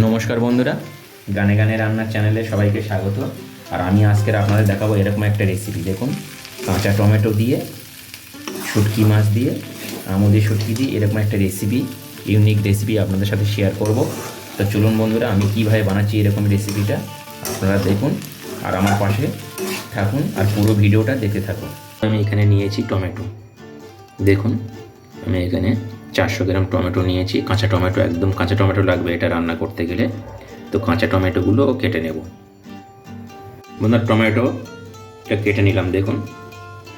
নমস্কার বন্ধুরা। গানে গানে রান্নার চ্যানেলে সবাইকে স্বাগত। আর আমি আজকের আপনাদের দেখাবো এরকম একটা রেসিপি দেখুন, কাঁচা টমেটো দিয়ে, শুটকি মাছ দিয়ে আমুদের শুটকি দিয়ে এরকম একটা রেসিপি ইউনিক রেসিপি আপনাদের সাথে শেয়ার করব। তো চলুন বন্ধুরা, আমি কীভাবে বানাচ্ছি এরকম রেসিপিটা আপনারা দেখুন। আর আমার পাশে থাকুন আর পুরো ভিডিওটা দেখতে থাকুন। আমি এখানে নিয়েছি টমেটো। দেখুন, আমি এখানে চারশো গ্রাম টমেটো নিয়েছি। কাঁচা টমেটো একদম, কাঁচা টমেটো লাগবে এটা রান্না করতে গেলে। তো কাঁচা টমেটোগুলো কেটে নেব। বন্ধুরা টমেটোটা কেটে নিলাম, দেখুন।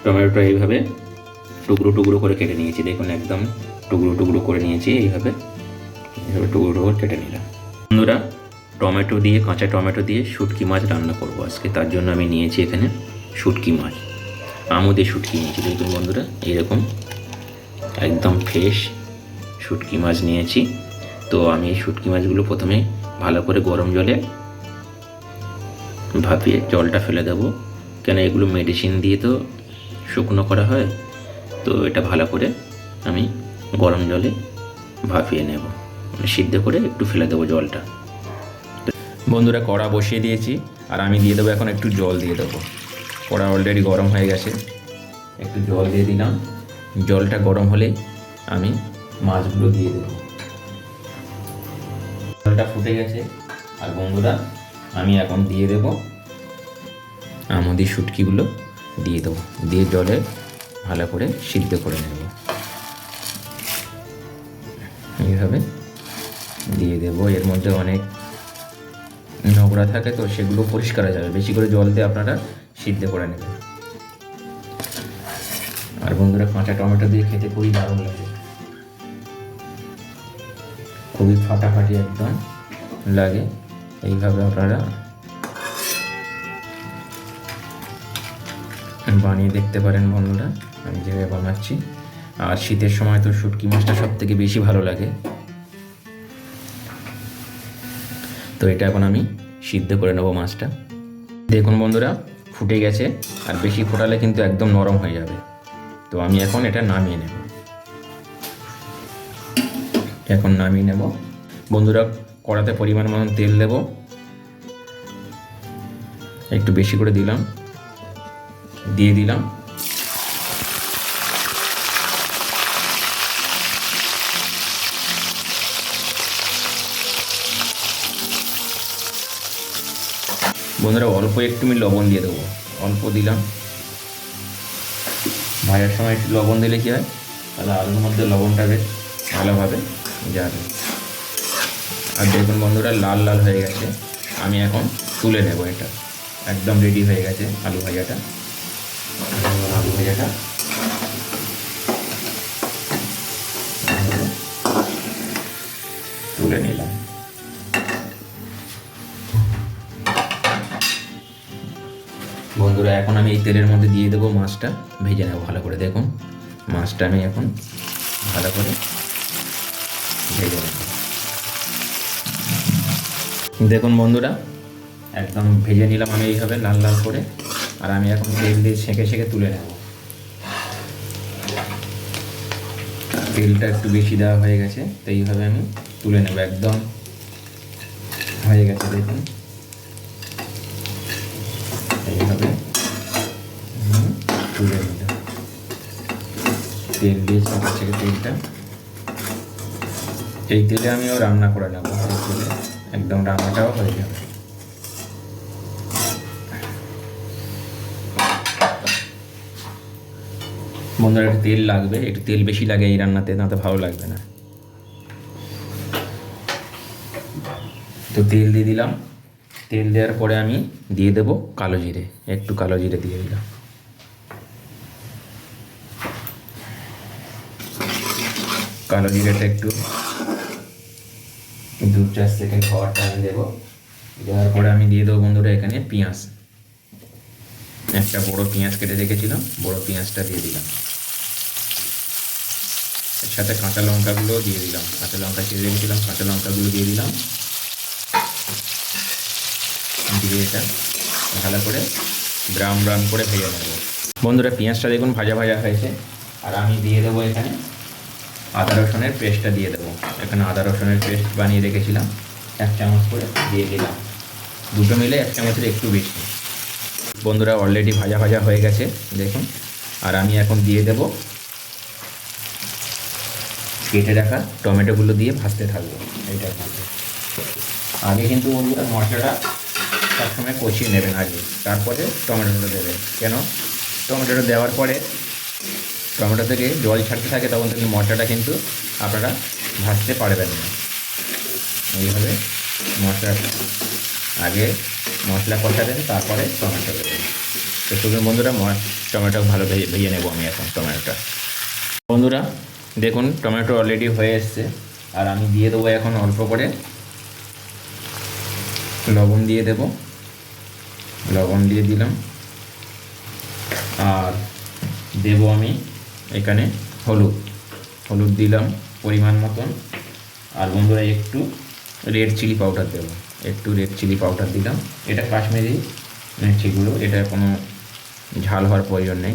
টমেটোটা এইভাবে টুকরো টুকরো করে কেটে নিয়েছি, দেখুন, একদম টুকরো টুকরো করে নিয়েছি এইভাবে। এইভাবে টুকরো টুকরো কেটে নিলাম। বন্ধুরা, টমেটো দিয়ে, কাঁচা টমেটো দিয়ে শুটকি মাছ রান্না করব আজকে। তার জন্য আমি নিয়েছি এখানে শুটকি মাছ। আমুদে শুটকি নিয়েছি, দেখুন বন্ধুরা, এইরকম। একদম ফ্রেশ শুটকি মাছ নিয়েছি। তো আমি এই শুটকি মাছগুলো প্রথমে ভালো করে গরম জলে ভাপিয়ে জলটা ফেলে দেবো। কেন এগুলো মেডিসিন দিয়ে তো শুকনো করা হয়। তো এটা ভালো করে আমি গরম জলে ভাপিয়ে নেব। মানে সিদ্ধ করে একটু ফেলে দেবো জলটা। বন্ধুরা, কড়া বসিয়ে দিয়েছি। আর আমি দিয়ে দেবো এখন একটু জল দিয়ে দেবো। কড়া অলরেডি গরম হয়ে গেছে। একটু জল দিয়ে দিলাম। জলটা গরম হলে আমি মাছগুলো দিয়ে দেবো। জলটা ফুটে গেছে। আর বন্ধুরা, আমি এখন দিয়ে দেবো আমাদের শুটকিগুলো দিয়ে দেবো। দিয়ে জলে ভালো করে সিদ্ধ করে নেব। এইভাবে দিয়ে দেবো। এর মধ্যে অনেক নোংরা থাকে তো সেগুলো পরিষ্কার হয়ে যাবে। বেশি করে জল দিয়ে আপনারা সিদ্ধ করে নেবেন। আর বন্ধুরা, কাঁচা টমেটো দিয়ে খেতে খুবই দারুণ লাগে। খুবই ফাটাফাটি একদম লাগে। এইভাবে আপনারা বানিয়ে দেখতে পারেন বন্ধুরা। আমি যেভাবে বানাচ্ছি। আর শীতের সময় তো শুটকি মাছটা সব থেকে বেশি ভালো লাগে। তো এটা এখন আমি সিদ্ধ করে নেব মাছটা। দেখুন বন্ধুরা, ফুটে গেছে। আর বেশি ফোটালে কিন্তু একদম নরম হয়ে যাবে। তো আমি এখন এটা নামিয়ে নেব। এখন নামিয়ে নেব। বন্ধুরা, কড়াতে পরিমাণ মতন তেল দেব। একটু বেশি করে দিলাম। দিয়ে দিলাম। বন্ধুরা, অল্প একটু আমি লবণ দিয়ে দেবো। অল্প দিলাম। ভাজার সময় একটু লবণ দিলে কী হয়? তাহলে আলুর মধ্যে লবণটা বেশ ভালোভাবে যাবে। আর দেখুন বন্ধুরা, লাল লাল হয়ে গেছে। আমি এখন তুলে নেব এটা। একদম রেডি হয়ে গেছে আলু ভাজাটা। আলু ভাজাটা। তুলে নিলাম। বন্ধুরা, এখন আমি এই তেলের মধ্যে দিয়ে দেবো মাছটা। ভেজে নেব ভালো করে, দেখুন। মাছটা আমি এখন ভালো করে দেখুন বন্ধুরা, একদম ভেজে নিলাম আমি এইভাবে লাল লাল করে, আর আমি এখন তেল দিয়ে সেঁকে সেঁকে তুলে নেব। তেলটা একটু বেশি দেওয়া হয়ে গেছে, তো এইভাবে আমি তুলে নেব, একদম হয়ে গেছে, দেখুন। এইভাবে তুলে নিলাম। তেল দিয়ে সেঁকে সেঁকে তেলটা এই তেলে আমিও রান্না করে নেব। একদম রান্নাটাও হয়ে যাবে। বন্ধুরা, একটু তেল লাগবে। একটু তেল বেশি লাগে এই রান্নাতে, না তো ভালো লাগবে না। তো তেল দিয়ে দিলাম। তেল দেওয়ার পরে আমি দিয়ে দেব কালো জিরে। একটু কালো জিরে দিয়ে দিলাম। কালো জিরেটা একটু দু চার সেকেন্ড খাওয়ার টাইম দেবো। দেওয়ার পরে আমি দিয়ে দেবো বন্ধুরা এখানে পেঁয়াজ। একটা বড় পেঁয়াজ কেটে রেখেছিলাম, বড় পেঁয়াজটা দিয়ে দিলাম। এর সাথে কাঁচা লঙ্কাগুলো দিয়ে দিলাম। কাঁচা লঙ্কা চিড়ে রেখেছিলাম, কাঁচা লঙ্কাগুলো দিয়ে দিলাম। দিয়ে এটা ভালো করে ব্রাউন ব্রাউন করে ভেজে নেব। বন্ধুরা, পেঁয়াজটা দেখুন ভাজা ভাজা হয়েছে। আর আমি দিয়ে দেবো এখানে আদা রসুনের পেস্টটা দিয়ে দেবো। এখানে আদা রসুনের পেস্ট বানিয়ে রেখেছিলাম। এক চামচ করে দিয়ে দিলাম। দুটো মিলে এক চামচের একটু বেশি। বন্ধুরা অলরেডি ভাজা ভাজা হয়ে গেছে, দেখুন। আর আমি এখন দিয়ে দেব কেটে রাখা টমেটোগুলো দিয়ে ভাজতে থাকব। এইটার মধ্যে। আগে কিন্তু বন্ধুরা মশলাটা সবসময় কষিয়ে নেবেন আগে। তারপরে টমেটোটা দেবেন। কেন? টমেটোটা দেওয়ার পরে টমেটো থেকে জল ছাড়তে থাকে, তখন কিন্তু মশলাটা কিন্তু আপনারা ভাজতে পারবেন না। এইভাবে মশলা আগে মশলা কষাবেন, তারপরে টমেটো দেবেন। তো শুধু বন্ধুরা টমেটো ভালো ভেজে ভেজে নেব আমি এখন টমেটোটা। বন্ধুরা, দেখুন, টমেটো অলরেডি হয়ে এসছে। আর আমি দিয়ে দেবো এখন অল্প করে লবণ দিয়ে দেব। লবণ দিয়ে দিলাম। আর দেব আমি এখানে হলুদ হলুদ দিলাম পরিমাণ মতন। আর বন্ধুরা একটু রেড চিলি পাউডার দেবো। একটু রেড চিলি পাউডার দিলাম। এটা কাশ্মীরি মির্চিগুলো এটা কোনো ঝাল হওয়ার প্রয়োজন নেই।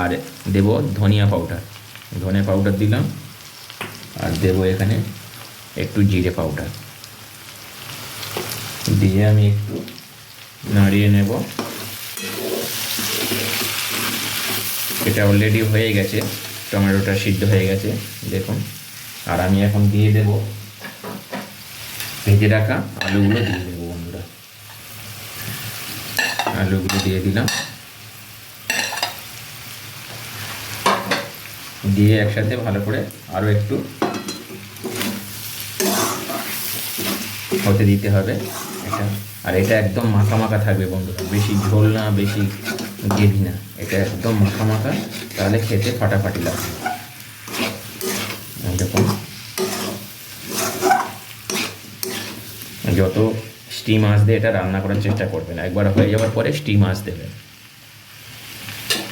আর দেব ধনিয়া পাউডার ধনে পাউডার দিলাম। আর দেব এখানে একটু জিরে পাউডার দিয়ে আমি একটু নাড়িয়ে নেব। এটা অলরেডি হয়ে গেছে। টমেটোটা সিদ্ধ হয়ে গেছে। দেখুন। আর আমি এখন দিয়ে দেব। ভেজে রাখা আলুগুলো দিয়ে দেবো বন্ধুরা। আলুগুলো দিয়ে দিলাম। দিয়ে একসাথে ভালো করে আরও একটু হতে দিতে হবে। এটা আর এটা একদম মাখা মাখা থাকবে বন্ধুরা। বেশি ঝোল না, বেশি গ্রেভি না এটা একদম মাখা মাখা তাহলে খেতে ফাটাফাটি লাগবে। দেখুন। যত স্টিম আসবে এটা রান্না করার চেষ্টা করবেন, একবার হয়ে যাওয়ার পরে স্টিম আঁচ দেবেন।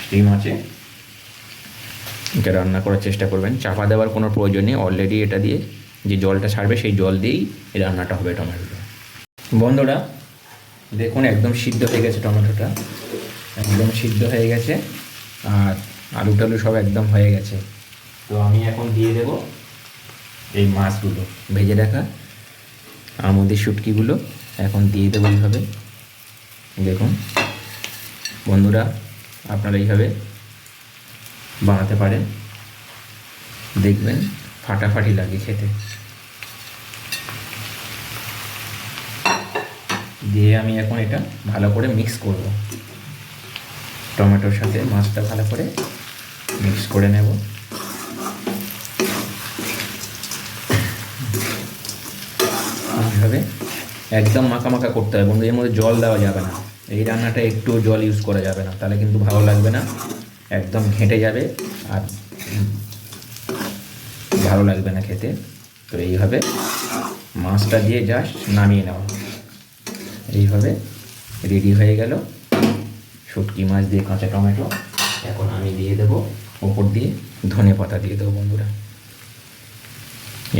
স্টিম আছে এটা রান্না করার চেষ্টা করবেন। চাপা দেওয়ার কোনো প্রয়োজন নেই অলরেডি এটা দিয়ে যে জলটা ছাড়বে, সেই জল দিয়েই রান্নাটা হবে টমেটোটা। বন্ধুরা, দেখুন একদম সিদ্ধ হয়ে গেছে টমেটোটা। একদম সিদ্ধ হয়ে গেছে আর আলু টালু সব একদম হয়ে গেছে। তো আমি এখন দিয়ে দেব এই মাছগুলো। ভেজে রাখা আমুদের শুটকিগুলো এখন দিয়ে দেবো এইভাবে। দেখুন, বন্ধুরা, আপনারা এইভাবে বানাতে পারেন। দেখবেন, ফাটাফাটি লাগে খেতে। দিয়ে আমি এখন এটা ভালো করে মিক্স করব। টমেটোর সাথে মাছটা ভালো করে মিক্স করে নেব। এইভাবে একদম মাখা মাখা করতে হবে বন্ধু, এর মধ্যে জল দেওয়া যাবে না। এই রান্নাটা একটু জল ইউজ করা যাবে না, তাহলে কিন্তু ভালো লাগবে না, একদম ঘেঁটে যাবে আর ভালো লাগবে না খেতে। তো এইভাবে মাছটা দিয়ে জাস্ট নামিয়ে নেওয়া। এইভাবে রেডি হয়ে গেল। শুটকি মাছ দিয়ে কাঁচা টমেটো। এখন আমি দিয়ে দেবো ওপর দিয়ে ধনে পাতা দিয়ে দেবো বন্ধুরা।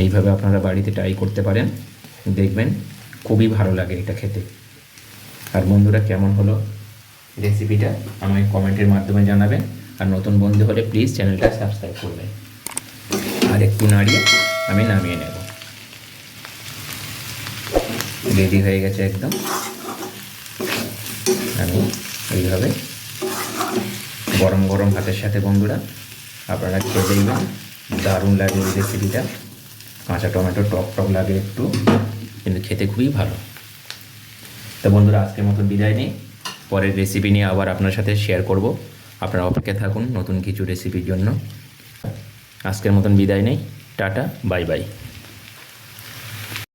এইভাবে আপনারা বাড়িতে ট্রাই করতে পারেন। দেখবেন খুবই ভালো লাগে এটা খেতে। আর বন্ধুরা, কেমন হলো রেসিপিটা আমাকে কমেন্টের মাধ্যমে জানাবেন। আর নতুন বন্ধু হলে প্লিজ চ্যানেলটা সাবস্ক্রাইব করবেন। আর একটু নাড়িয়ে আমি নামিয়ে নেব। রেডি হয়ে গেছে একদম। আমি এইভাবে গরম গরম ভাতের সাথে বন্ধুরা, আপনারা খেয়ে দেখবেন, দারুণ লাগে এই রেসিপিটা কাঁচা টমেটো টক টক লাগে একটু, কিন্তু খেতে খুবই ভালো। তো বন্ধুরা, আজকের মতন বিদায় নেই। পরের রেসিপি নিয়ে আবার আপনার সাথে শেয়ার করব। আপনারা অপেক্ষায় থাকুন নতুন কিছু রেসিপির জন্য। আজকের মতন বিদায় নেই। Tata bye bye